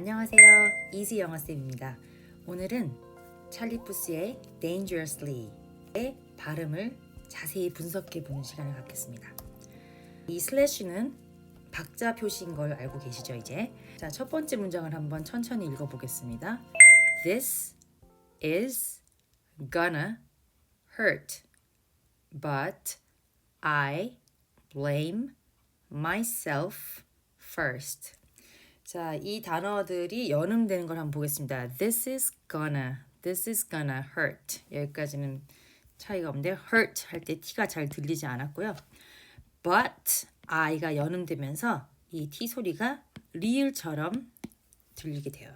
안녕하세요. 이지 영어쌤입니다. 오늘은 찰리 푸스의 Dangerously의 발음을 자세히 분석해 보는 시간을 갖겠습니다. 이 슬래시는 박자 표시인 걸 알고 계시죠, 이제? 자, 첫 번째 문장을 한번 천천히 읽어 보겠습니다. This is gonna hurt, but I blame myself first. 자, 이 단어들이 연음되는 걸 한번 보겠습니다. This is gonna, this is gonna hurt. 여기까지는 차이가 없는데 hurt 할 때 t가 잘 들리지 않았고요. But I가 연음되면서 이 T 소리가 리을처럼 들리게 돼요.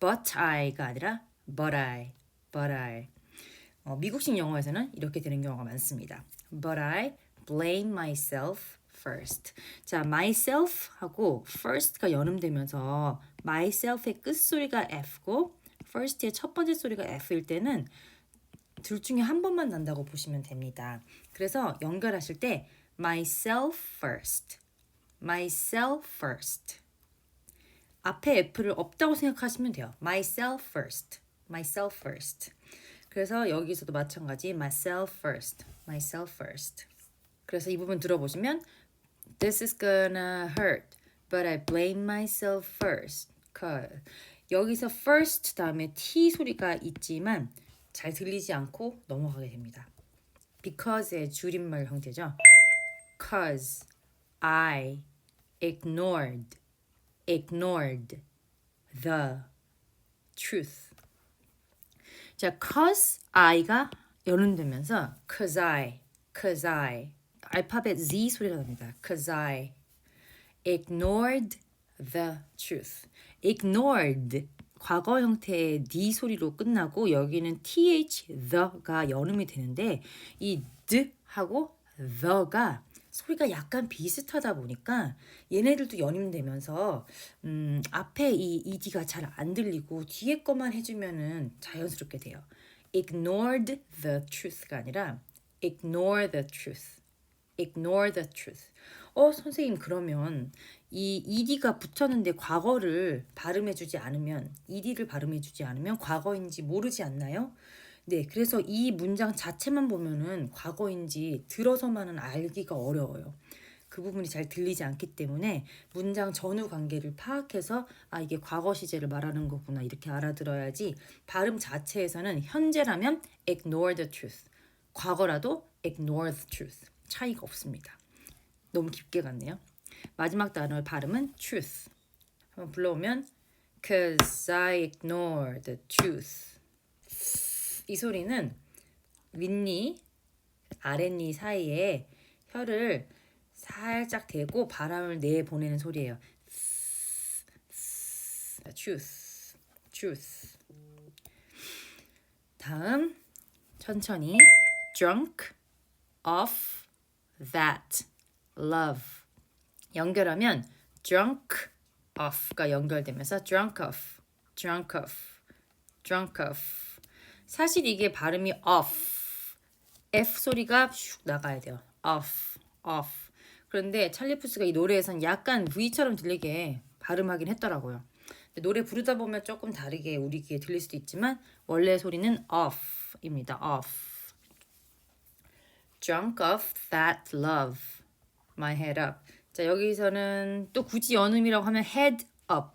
But I가 아니라 But I, But I. 어, 미국식 영어에서는 이렇게 되는 경우가 많습니다. But I blame myself first. 자, myself 하고 first가 연음되면서 myself의 끝소리가 F고 first의 첫 번째 소리가 F일 때는 둘 중에 한 번만 난다고 보시면 됩니다. 그래서 연결하실 때 myself first, myself first. 앞에 F를 없다고 생각하시면 돼요. myself first, myself first. 그래서 여기서도 마찬가지 myself first, myself first. 그래서 이 부분 들어보시면 This is gonna hurt, but I blame myself first. Cause 여기서 first 다음에 t 소리가 있지만 잘 들리지 않고 넘어가게 됩니다. Because의 줄임말 형태죠. Cause I ignored, ignored the truth. 자, cause I가 연음되면서 cause I, cause I 알파벳 Z 소리가 납니다. Cause I ignored the truth. ignored 과거 형태의 D 소리로 끝나고 여기는 th the가 연음이 되는데 이 d 하고 the가 소리가 약간 비슷하다 보니까 얘네들도 연임되면서 음, 앞에 이 ed가 잘 안 들리고 뒤에 것만 해주면은 자연스럽게 돼요. ignored the truth가 아니라 ignore the truth. Ignore the truth. 어, 선생님, 그러면 이 ed가 붙었는데 과거를 발음해주지 않으면, ed를 발음해주지 않으면 과거인지 모르지 않나요? 네, 그래서 이 문장 자체만 보면은 과거인지 들어서만은 알기가 어려워요. 그 부분이 잘 들리지 않기 때문에 문장 전후 관계를 파악해서 아 이게 과거 시제를 말하는 거구나 이렇게 알아들어야지 발음 자체에서는 현재라면 ignore the truth 과거라도 ignore the truth 차이가 없습니다. 너무 깊게 갔네요. 마지막 단어의 발음은 truth. 한번 불러오면 cause I ignore the truth. 이 소리는 윗니, 아랫니 사이에 혀를 살짝 대고 바람을 내보내는 소리예요. truth, truth. 다음 천천히 drunk off that love 연결하면 drunk off가 연결되면서 drunk off, drunk off, drunk off. 사실 이게 발음이 off, f 소리가 슉 나가야 돼요. off, off. 그런데 찰리 푸스가 이 노래에선 약간 V처럼 들리게 발음하긴 했더라고요. 노래 부르다 보면 조금 다르게 우리 귀에 들릴 수도 있지만 원래 소리는 off입니다. off. Drunk off that love. my head up. 자, 여기서는 또 굳이 연음이라고 하면 head up.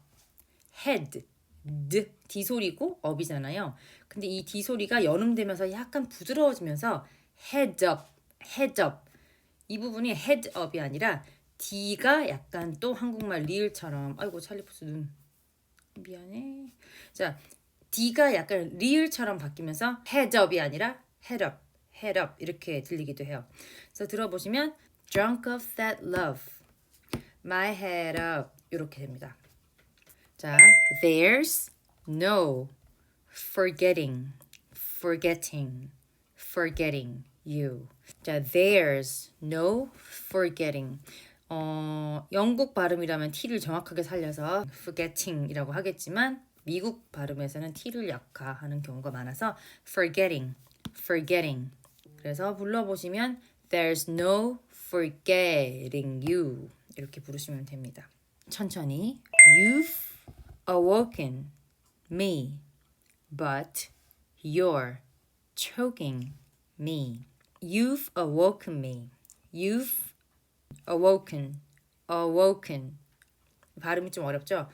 head. d, d 소리고 up이잖아요. 근데 이 d 소리가 연음되면서 약간 부드러워지면서 head up, head up. 이 부분이 head up이 아니라 d가 약간 또 한국말 리을처럼 아이고 찰리푸스 눈 미안해. 자, d가 약간 리을처럼 바뀌면서 head up이 아니라 head up, head up 이렇게 들리기도 해요. 그래서 들어보시면 drunk of that love, my head up 이렇게 됩니다. 자, there's no forgetting, forgetting, forgetting you. 자, there's no forgetting. 어, 영국 발음이라면 t를 정확하게 살려서 forgetting이라고 하겠지만 미국 발음에서는 t를 약화하는 경우가 많아서 forgetting, forgetting. 그래서 불러보시면 there's no forgetting you 이렇게 부르시면 됩니다. 천천히 you've awoken me, but you're choking me. You've awoken me. You've awoken, awoken. 발음이 좀 어렵죠?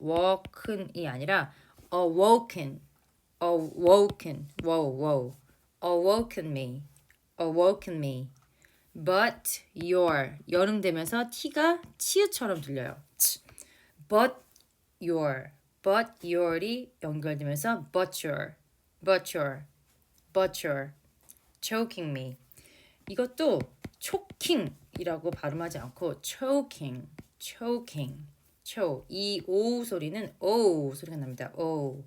awoken이 아니라 awoken, awoken, wow, wow, awoken me, awoken me. But your 여름 되면서 t가 치읓처럼 들려요. 치. But your, but your이 연결되면서 but your, but your, but your, choking me. 이것도 choking이라고 발음하지 않고 choking, choking, cho. 이 o 소리는 o 소리가 납니다. o,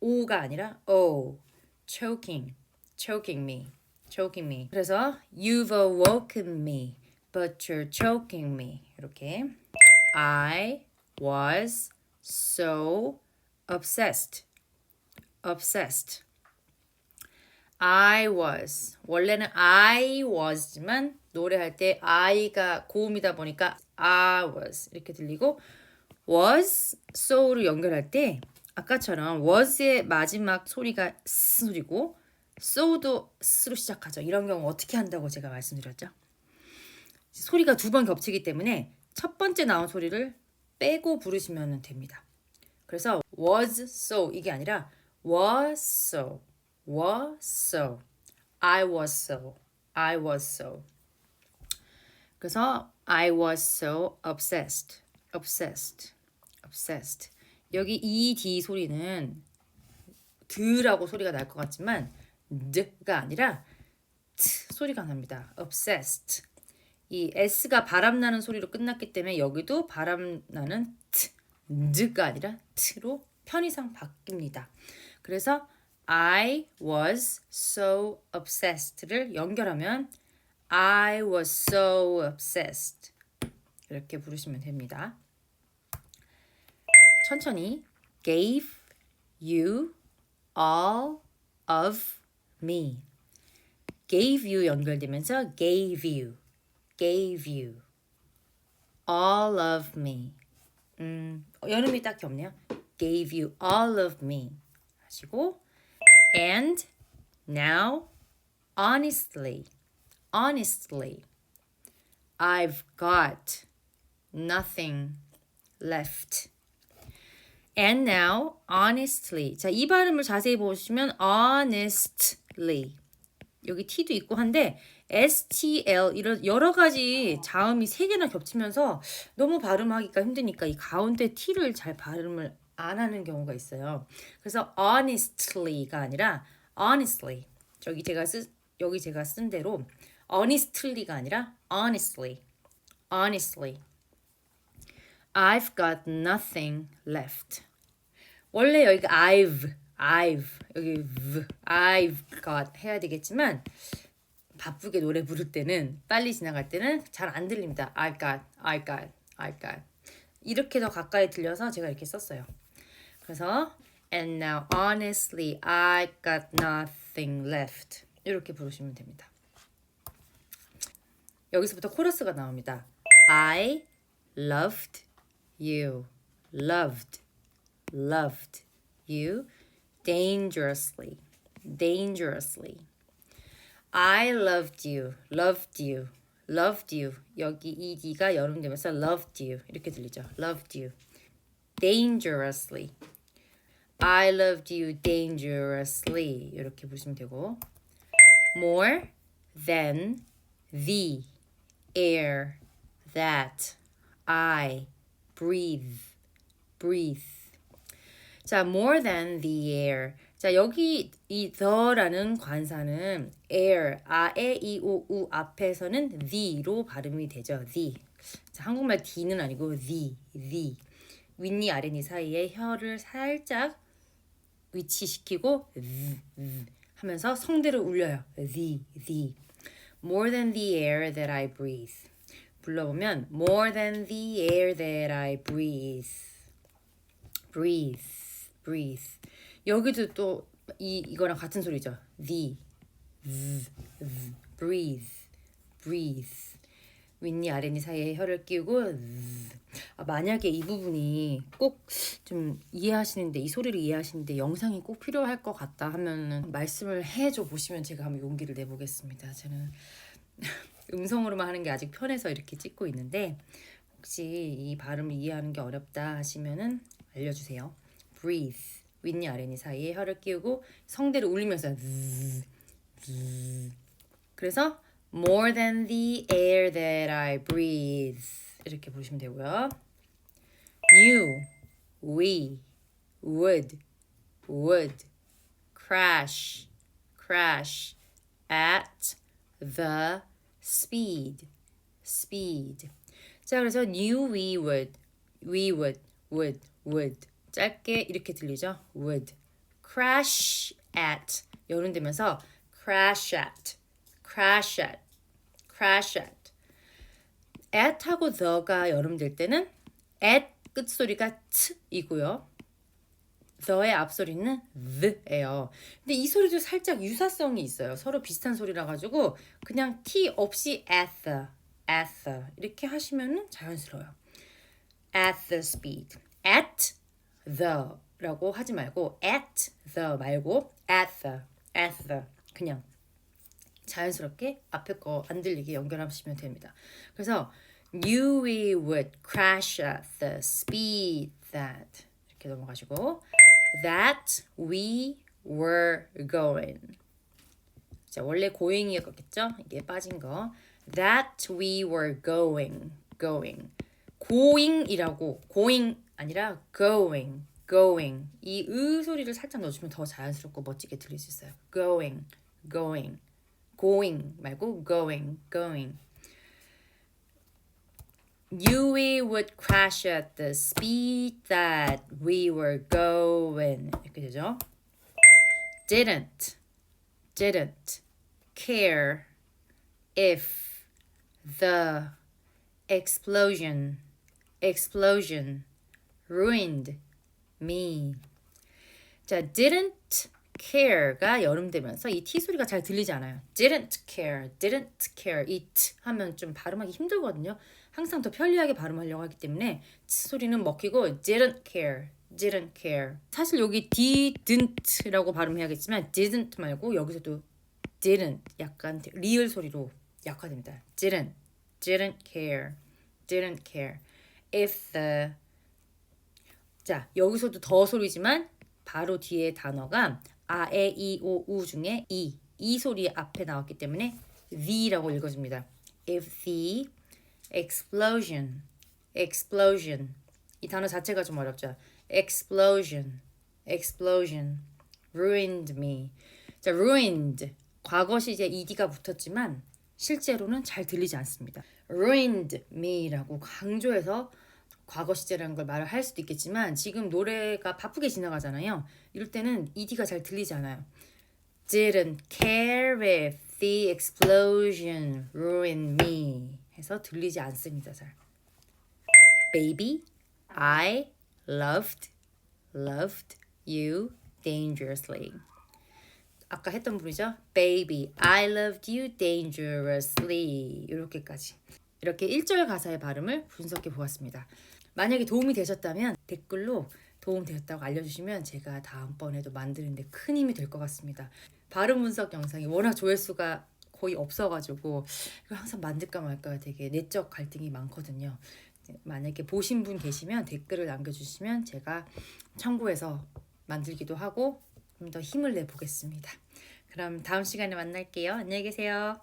o가 아니라 o, choking, choking me, choking me. 그래서 you've awoken me, but you're choking me. 이렇게 I was so obsessed, obsessed. I was 원래는 I was지만 노래할 때 I가 고음이다 보니까 I was 이렇게 들리고 was so를 연결할 때 아까처럼 was의 마지막 소리가 S 소리고 so도 S로 시작하죠. 이런 경우 어떻게 한다고 제가 말씀드렸죠. 소리가 두 번 겹치기 때문에 첫 번째 나온 소리를 빼고 부르시면 됩니다. 그래서 was so 이게 아니라 was so was so I was so I was so 그래서 I was so obsessed obsessed obsessed 여기 ed 소리는 드라고 소리가 날 것 같지만 드가 아니라 트 소리가 납니다. obsessed 이 s가 바람 나는 소리로 끝났기 때문에 여기도 바람 나는 트 드가 아니라 트로 편의상 바뀝니다. 그래서 I was so obsessed를 연결하면 I was so obsessed 이렇게 부르시면 됩니다. 천천히 gave you all of me gave you 연결되면서 gave you gave you all of me 음, 여름이 딱히 없네요. gave you all of me 하시고 and now honestly honestly I've got nothing left. And now, honestly. 자, 이 발음을 자세히 보시면 honestly. 여기 t도 있고 한데 stl 이런 여러 가지 자음이 세 개나 겹치면서 너무 발음하기가 힘드니까 이 가운데 t를 잘 발음을 안 하는 경우가 있어요. 그래서 honestly가 아니라 honestly. 저기 제가 쓰 여기 제가 쓴 대로 honestly가 아니라 honestly. honestly. I've got nothing left. 원래 여기가 I've, I've, 여기 I've got 해야 되겠지만 바쁘게 노래 부를 때는 빨리 지나갈 때는 잘 안 들립니다. I've got, I've got, I've got. 이렇게 더 가까이 들려서 제가 이렇게 썼어요. 그래서 and now honestly I got nothing left. 이렇게 부르시면 됩니다. 여기서부터 코러스가 나옵니다. I loved you. Loved. Loved you dangerously. Dangerously. I loved you. Loved you. Loved you. 여기 이 D가 여름 되면서 loved you. 이렇게 들리죠. Loved you. Dangerously. I loved you dangerously. 이렇게 보시면 되고. More than the air that I breathe. breathe. 자, more than the air. 자, 여기 이 the라는 관사는 air, 아, 에, 이, 오, 우 앞에서는 the로 발음이 되죠. the. 자, 한국말 D는 아니고 the, the. 윗니 아랫니 사이에 혀를 살짝 위치시키고 the, the 하면서 성대를 울려요. the, the. More than the air that I breathe. 불러보면 more than the air that I breathe. breathe, breathe. 여기도 또 이 이거랑 같은 소리죠. the, the, the. breathe, breathe. 윗니 아랫니 사이에 혀를 끼우고 즈. 아, 만약에 이 부분이 꼭 좀 이해하시는데 이 소리를 이해하시는데 영상이 꼭 필요할 것 같다 하면은 말씀을 해줘 보시면 제가 한번 용기를 내보겠습니다. 저는 음성으로만 하는 게 아직 편해서 이렇게 찍고 있는데 혹시 이 발음을 이해하는 게 어렵다 하시면은 알려주세요. Breathe 윗니 아랫니 사이에 혀를 끼우고 성대를 울리면서. 그래서 more than the air that I breathe 이렇게 보시면 되고요. knew, we, would, would, crash, crash at the speed, speed. 자, 그래서 knew we would, we would, would, would. 짧게 이렇게 들리죠? would. crash at. 여론되면서 crash at, crash at, crash at. at하고 the가 여름 될 때는 at 끝소리가 t이고요. the의 앞소리는 the예요. 근데 이 소리도 살짝 유사성이 있어요. 서로 비슷한 소리라 가지고 그냥 t 없이 at the, at the 이렇게 하시면은 자연스러워요. at the speed, at the라고 하지 말고 at the 말고 at the, at the 그냥 자연스럽게 앞에 거 안 들리게 연결하시면 됩니다. 그래서 knew we would crash at the speed that 이렇게 넘어가시고 that we were going 자 원래 going이었겠죠? 이게 빠진 거 that we were going going going이라고 going 아니라 going going 이 으 소리를 살짝 넣어주면 더 자연스럽고 멋지게 들릴 수 있어요. going going going 말고 going going You we would crash at the speed that we were going 이렇게 되죠. Didn't didn't care if the explosion explosion Ruined me. 자, didn't care가 여름 되면서 이 t 소리가 잘 들리지 않아요. didn't care, didn't care, it 하면 좀 발음하기 힘들거든요. 항상 더 편리하게 발음하려고 하기 때문에 소리는 먹히고 didn't care, didn't care. 사실 여기 didn't라고 발음해야겠지만 didn't 말고 여기서도 didn't 약간 리을 소리로 약화됩니다. didn't, didn't care, didn't care. If the 자 여기서도 더 소리지만 바로 뒤에 단어가 아, 에, 이, 오, 우 중에 이, 이 소리 앞에 나왔기 때문에 the라고 읽어줍니다. If the explosion, explosion 이 단어 자체가 좀 어렵죠. explosion, explosion ruined me. 자, ruined 과거 시제 ed가 붙었지만 실제로는 잘 들리지 않습니다. ruined me라고 강조해서 과거 시제라는 걸 말을 할 수도 있겠지만 지금 노래가 바쁘게 지나가잖아요. 이럴 때는 ED가 잘 들리지 않아요. Didn't care if the explosion ruined me 해서 들리지 않습니다. 잘. Baby, I loved, loved you dangerously. 아까 했던 부분이죠. Baby, I loved you dangerously. 이렇게까지. 이렇게 1절 가사의 발음을 분석해 보았습니다. 만약에 도움이 되셨다면 댓글로 도움 되었다고 알려주시면 제가 다음번에도 만드는데 큰 힘이 될 것 같습니다. 발음 분석 영상이 워낙 조회수가 거의 없어가지고 항상 만들까 말까 되게 내적 갈등이 많거든요. 만약에 보신 분 계시면 댓글을 남겨주시면 제가 참고해서 만들기도 하고 좀 더 힘을 내보겠습니다. 그럼 다음 시간에 만날게요. 안녕히 계세요.